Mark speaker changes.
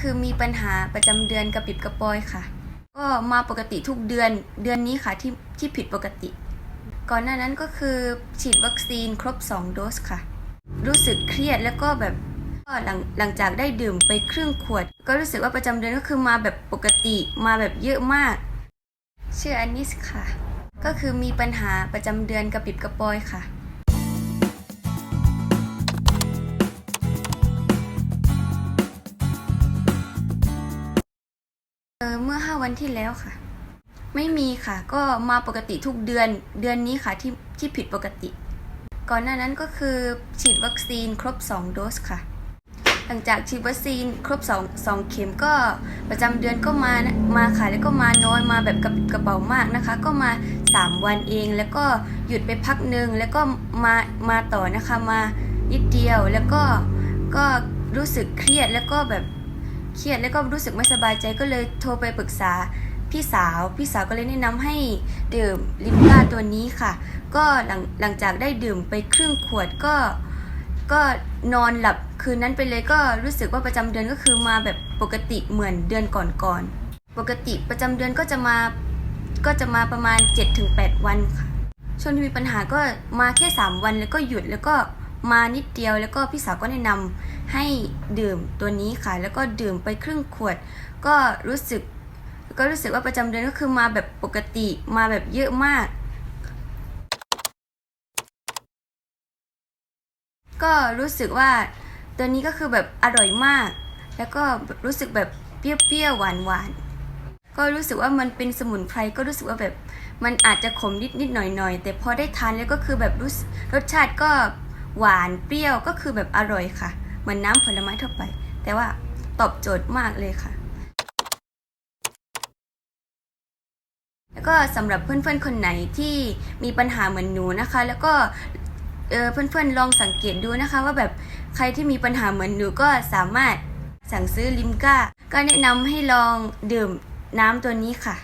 Speaker 1: คือมีปัญหาประจำเดือนกระปิบกระปอยค่ะ ก็มาปกติทุกเดือนเดือนนี้ค่ะที่ที่ผิดปกติ ก่อนหน้านั้นก็คือฉีดวัคซีนครบ 2 โดสค่ะ รู้สึกเครียดแล้วก็แบบก็หลังหลังจากได้ดื่มไปครึ่งขวด ก็รู้สึกว่าประจำเดือนก็คือมาแบบปกติมาแบบเยอะมาก ชื่ออานิสค่ะ ก็คือมีปัญหาประจำเดือนกระปิบกระปอยค่ะ เออเมื่อ5วันที่แล้วค่ะ ไม่มีค่ะ ก็มาปกติทุกเดือนเดือนนี้ค่ะที่ที่ผิดปกติ ก่อนหน้านั้นก็คือฉีดวัคซีนครบ 2 โดสค่ะ หลังจากฉีดวัคซีนครบ2 2เข็มก็ประจำเดือนก็มานะมาค่ะแล้วก็มาน้อยมาแบบกระกระเป๋ามากนะคะ ก็มา 3 วันเองแล้วก็หยุดไปพักหนึ่งแล้วก็มามาต่อนะคะมานิดเดียวแล้วก็ก็รู้สึกเครียดแล้วก็แบบ เครียดแล้วก็รู้สึกไม่สบายใจก็เลยโทรไปปรึกษาพี่สาว พี่สาวก็เลยแนะนำให้ดื่มลิมก้าตัวนี้ค่ะ ก็หลังหลังจากได้ดื่มไปครึ่งขวดก็ ก็นอนหลับคืนนั้นไปเลยก็รู้สึกว่าประจำเดือนก็คือมาแบบปกติเหมือนเดือนก่อนๆปกติประจำเดือนก็จะมาก็จะมาประมาณ 7-8 วันค่ะช่วงที่มีปัญหาก็มาแค่ 3 วันแล้วก็หยุดแล้วก็ มานิดเดียว แล้วก็พี่สาวก็แนะนำให้ดื่มตัวนี้ค่ะ แล้วก็ดื่มไปครึ่งขวด ก็รู้สึก ก็รู้สึกว่าประจำเดือนก็คือมาแบบปกติมาแบบเยอะมาก ก็รู้สึกว่าตัวนี้ก็คือแบบอร่อยมาก แล้วก็รู้สึกแบบเปรี้ยวๆหวานๆก็รู้สึกว่ามันเป็นสมุนไพรก็รู้สึกว่าแบบ มันอาจจะขมนิดๆหน่อยๆแต่พอได้ทานแล้วก็คือแบบรู้สึกรสชาติก็ หวานเปรี้ยวก็คือแบบอร่อยค่ะ เหมือนน้ำผลไม้ทั่วไป แต่ว่าตอบโจทย์มากเลยค่ะ แล้วก็สำหรับเพื่อนๆคนไหนที่มีปัญหาเหมือนหนูนะคะ แล้วก็เเพื่อนๆลองสังเกตดูนะคะ ว่าแบบใครที่มีปัญหาเหมือนหนูก็สามารถสั่งซื้อลิมก้า ก็แนะนำให้ลองดื่มน้ำตัวนี้ค่ะ